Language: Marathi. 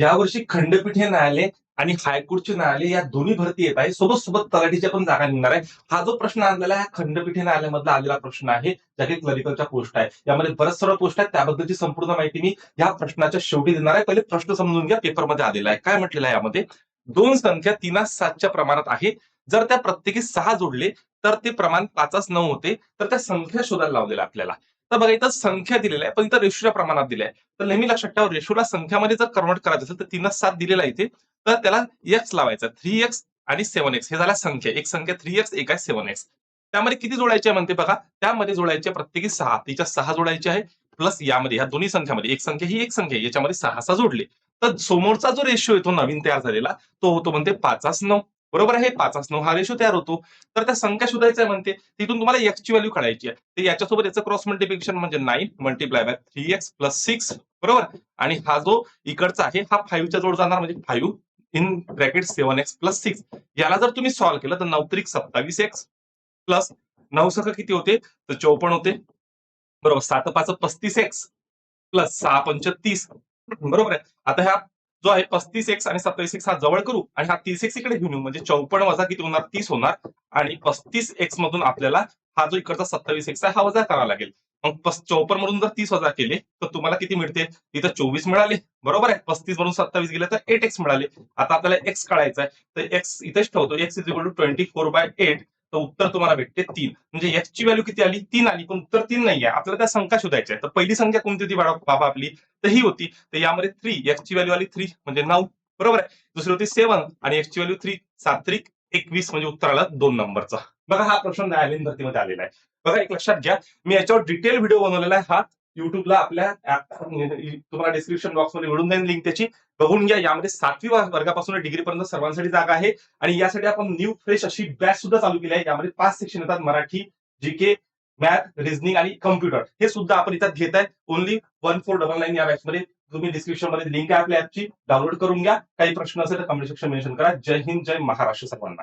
यावर्षी खंडपीठीय न्यायालय आणि हायकोर्टचे न्यायालय या दोन्ही भरती येत आहे सोबत सोबत तलाठीच्या पण जागा निघणार आहे हा जो प्रश्न आणलेला आहे हा खंडपीठीय न्यायालयामधला आलेला प्रश्न आहे ज्या काही क्लरिकलच्या पोस्ट आहे. यामध्ये बरेच सर्व पोस्ट आहेत. त्याबद्दलची संपूर्ण माहिती मी या प्रश्नाच्या शेवटी देणार आहे. पहिले प्रश्न समजून घ्या पेपरमध्ये आलेला आहे. काय म्हटलेलं आहे यामध्ये? दोन संख्या तीनास सातच्या प्रमाणात आहे. जर त्या प्रत्येकी सहा जोडले तर ते प्रमाण पाचास नऊ होते. तर त्या संख्या शोधायला लावलेल्या आपल्याला. तर बघा इथं संख्या दिलेल्या आहे पण इथं रेशोच्या प्रमाणात दिल्या आहे. तर नेहमी लक्षात ठेवा रेशोला संख्यामध्ये जर कन्वर्ट करायचं असेल तर तीनच सात दिलेला आहे इथे. तर त्याला एक्स लावायचा थ्री एक्स आणि सेव्हन एक्स हे झाल्या संख्या. एक संख्या थ्री एक्स एक आहे सेव्हन एक्स त्यामध्ये किती जोडायचे म्हणते बघा? त्यामध्ये जोडायचे प्रत्येकी सहा. तिच्या सहा जोडायचे आहे प्लस यामध्ये ह्या दोन्ही संख्यामध्ये. एक संख्या ही एक संख्या याच्यामध्ये सहा सहा जोडले. तर समोरचा जो रेशो येतो नवीन तयार झालेला तो होतो म्हणते पाचाच नऊ. बरोबर आहे? पाच नऊ हा रेशो तयार होतो. तर त्या संख्या शोधायचा म्हणते तिथून तुम्हाला एक्सची व्हॅल्यू काढायची आहे. तर याच्यासोबत याचं क्रॉस मल्टिप्लिकेशन म्हणजे nine multiply by three X plus six बरोबर? आणि हा जो इकडचा आहे हा फाईव्हच्या जोड जाणार म्हणजे five in bracket seven X plus six याला जर तुम्ही सॉल्व्ह केलं तर नऊ त्रिक सत्तावीस एक्स प्लस नऊ सख किती होते? तर चौपन्न होते. बरोबर? सात पाच पस्तीस एक्स प्लस सहा पंच तीस बरोबर आहे? आता ह्या जो आहे पस्तीस एक्स आणि सत्तावीस एक्स हा जवळ करू आणि हा तीस एक्स इकडे घेऊन येऊ. म्हणजे चौपन्न वजा किती होणार? तीस होणार. आणि पस्तीस एक्स मधून आपल्याला हा जो इकडचा सत्तावीस एक्स आहे हा वजा करावा लागेल. मग चौपन्न मधून जर तीस वजा केले तर तुम्हाला किती मिळते? इथं चोवीस मिळाले. बरोबर आहे? पस्तीस मधून सत्तावीस गेले तर एट एक्स मिळाले. आता आपल्याला एक्स काढायचा आहे. तर एक्स इथेच ठेवतो. X is equal to twenty four by eight तर उत्तर तुम्हाला भेटते तीन. म्हणजे एक्स ची व्हॅल्यू किती आली? तीन आली. पण उत्तर तीन नाही आहे आपल्याला त्या संख्या शोधायच्या आहे तर पहिली संख्या कोणती होती? बाबा आपली. तर ही होती. तर यामध्ये थ्री एक्स ची व्हॅल्यू आली थ्री म्हणजे नऊ. बरोबर आहे. दुसरी होती सेवन आणि एक्स ची व्हॅल्यू थ्री सात्रिक एकवीस. म्हणजे उत्तर आलं दोन नंबरचा. बघा हा प्रश्न न्यायालयीन भरतीमध्ये आलेला आहे. बघा एक लक्षात घ्या. मी याच्यावर डिटेल व्हिडिओ बनवलेला आहे. हा युट्यूबला आपल्या तुम्हाला डिस्क्रिप्शन बॉक्समध्ये मिळून जाईल लिंक त्याची. बघून घ्या यामध्ये सातवी वर्गापासून डिग्री पर्यंत सर्वांसाठी जागा आहे. आणि यासाठी आपण न्यू फ्रेश अशी बॅच सुद्धा चालू केली आहे. यामध्ये पाच सेक्शन येतात मराठी जीके मॅथ रिझनिंग आणि कम्प्युटर हे सुद्धा आपण इथं घेत आहे. Only one four double nine या बॅच मध्ये. तुम्ही डिस्क्रिप्शनमध्ये लिंक आहे आपल्या ऍपची डाउनलोड करून घ्या. काही प्रश्न असेल तर कमेंट सेक्शन मेन्शन करा. जय हिंद जय महाराष्ट्र सर्वांना.